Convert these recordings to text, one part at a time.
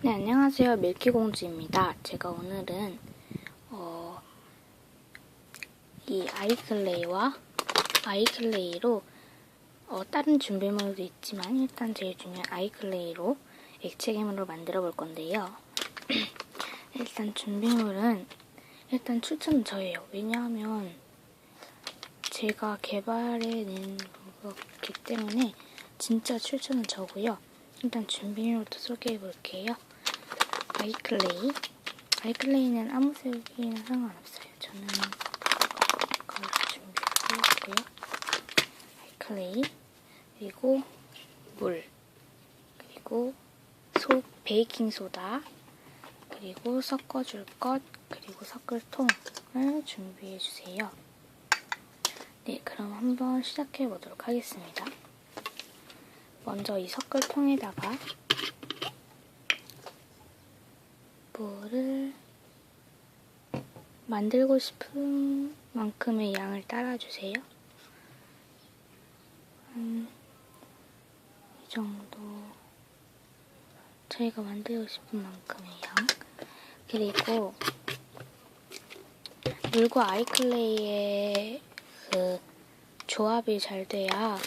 네, 안녕하세요. 밀키공주입니다. 제가 오늘은, 어, 이 아이클레이와 아이클레이로, 어, 다른 준비물도 있지만, 일단 제일 중요한 아이클레이로 액체괴물을 만들어 볼 건데요. 일단 준비물은, 일단 추천은 저예요. 왜냐하면, 제가 개발해 낸 거기 때문에, 진짜 추천은 저고요. 일단 준비물부터 소개해 볼게요. 아이클레이. 아이클레이는 아무 색이나 상관없어요. 저는 이걸 준비했고요. 아이클레이, 그리고 물, 그리고 소, 베이킹소다, 그리고 섞어줄 것, 그리고 섞을 통을 준비해 주세요. 네, 그럼 한번 시작해 보도록 하겠습니다. 먼저 이 섞을 통에다가 물을 만들고 싶은 만큼의 양을 따라주세요. 음, 이 정도 저희가 만들고 싶은 만큼의 양 그리고 물과 아이클레이의 그 조합이 잘 돼야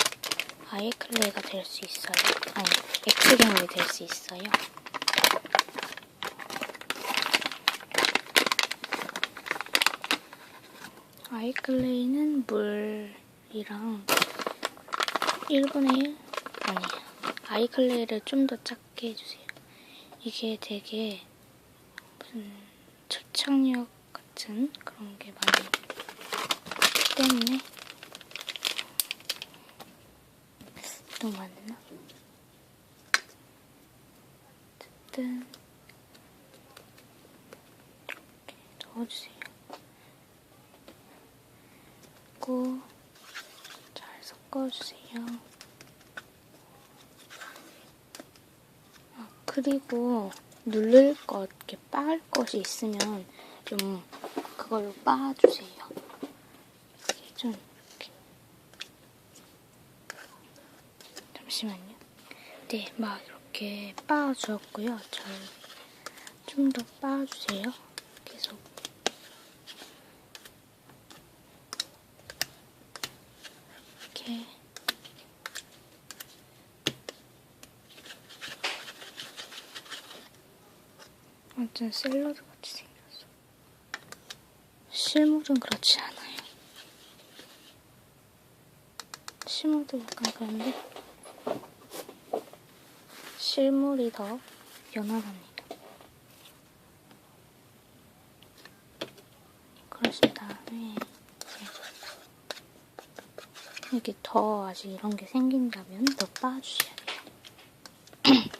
아이클레이가 될 수 있어요. 아니, 액체괴물이 될 수 있어요. 아이클레이는 물이랑 1분의 1? 아니, 아이클레이를 좀 더 작게 해주세요. 이게 되게 무슨 접착력 같은 그런 게 많이 있기 때문에 너무 많나? 어쨌든 이렇게 넣어주세요. 그리고 잘 섞어주세요. 아, 그리고 누를 것, 이렇게 빻을 것이 있으면 좀 그걸로 빻아주세요. 이렇게 좀 잠시만요. 네, 막 이렇게 빻아주었고요. 잘 좀 더 빻아주세요. 계속. 이렇게. 완전 샐러드 같이 생겼어. 실물은 그렇지 않아요. 실물도 약간 그런데 실물이 더 연하답니다. 그러신 다음에 이렇게 더 아직 이런 게 생긴다면 더 빻아주셔야 돼요.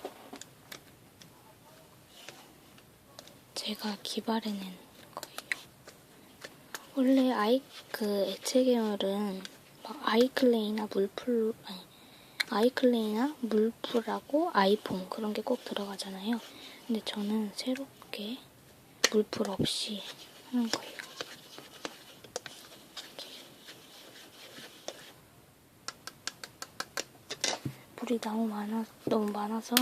제가 기발해낸 거예요. 원래 아이 그 액체 계열은 막 아이클레이나 물풀 아니 아이클레이나 물풀하고 아이폼 그런 게 꼭 들어가잖아요. 근데 저는 새롭게 물풀 없이 하는 거예요. 물이 너무 많아 너무 많아서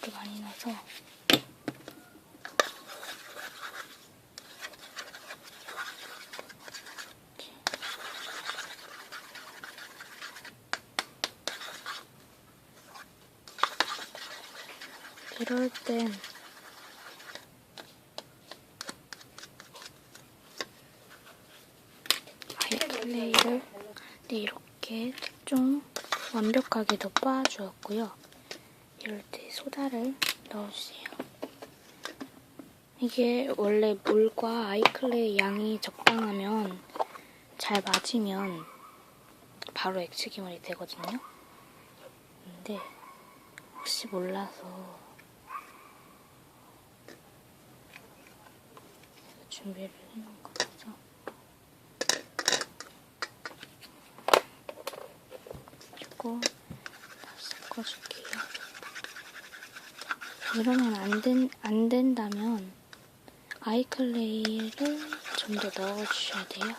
물이 많이 나서 이럴 땐 아이클레이를 네, 이렇게 좀 완벽하게 더 빻아주었고요. 이럴 때 소다를 넣어주세요. 이게 원래 물과 아이클레이 양이 적당하면 잘 맞으면 바로 액체기물이 되거든요. 근데 혹시 몰라서 준비를 해놓은 거라서 그리고 다 섞어줄게요. 이러면 안, 된, 안 된다면 아이클레이를 좀 더 넣어주셔야 돼요.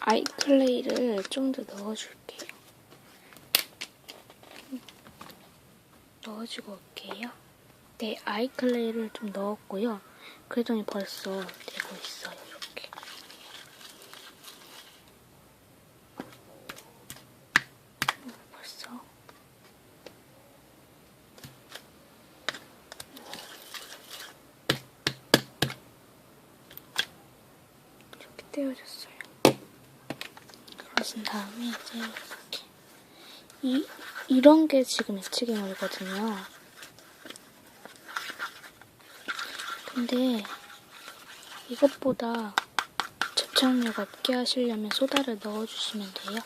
아이클레이를 좀 더 넣어줄게요. 넣어주고 올게요. 네, 아이클레이를 좀 넣었고요. 그랬더니 벌써 되고 있어요, 이렇게. 어, 벌써. 이렇게 떼어졌어요. 그러신 다음에 이제 이렇게. 이, 이런 게 지금 애치갱물이거든요. 근데 이것보다 접착력 없게 하시려면 소다를 넣어주시면 돼요.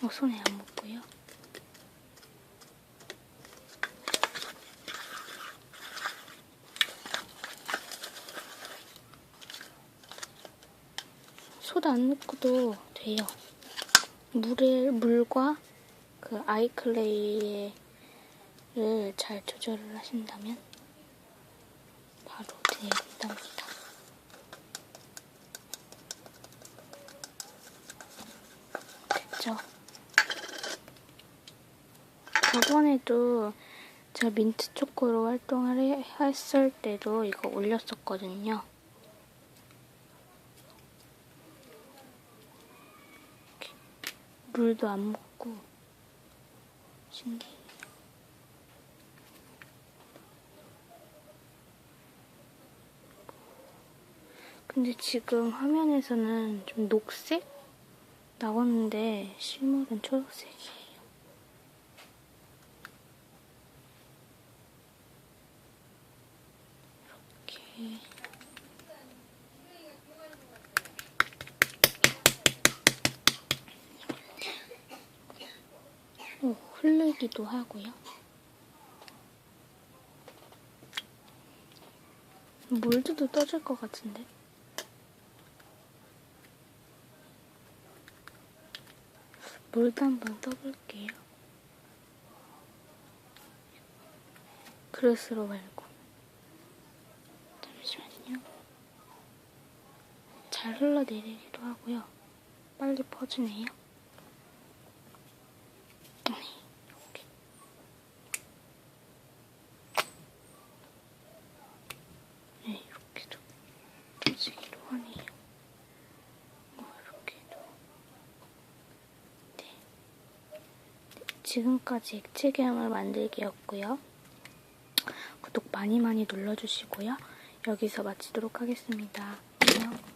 어, 손에 안 묻고요. 소다 안 넣고도 돼요. 물에, 물과 그 아이클레이를 잘 조절을 하신다면 바로 된답니다. 됐죠? 저번에도 제가 민트 초코로 활동을 해- 했을 때도 이거 올렸었거든요. 이렇게 물도 안 묻고 신기해요. 근데 지금 화면에서는 좀 녹색 나왔는데 실물은 초록색이에요. 이렇게 오, 흐르기도 하고요. 몰드도 떠질 것 같은데. 몰드 한번 떠볼게요. 그릇으로 말고. 잠시만요. 잘 흘러내리기도 하고요. 빨리 퍼지네요. 아니, 이렇게. 네, 이렇게도 터지기도 하네요. 뭐, 이렇게도. 네. 지금까지 액체계함을 만들기였고요. 구독 많이 많이 눌러주시고요. 여기서 마치도록 하겠습니다. 안녕.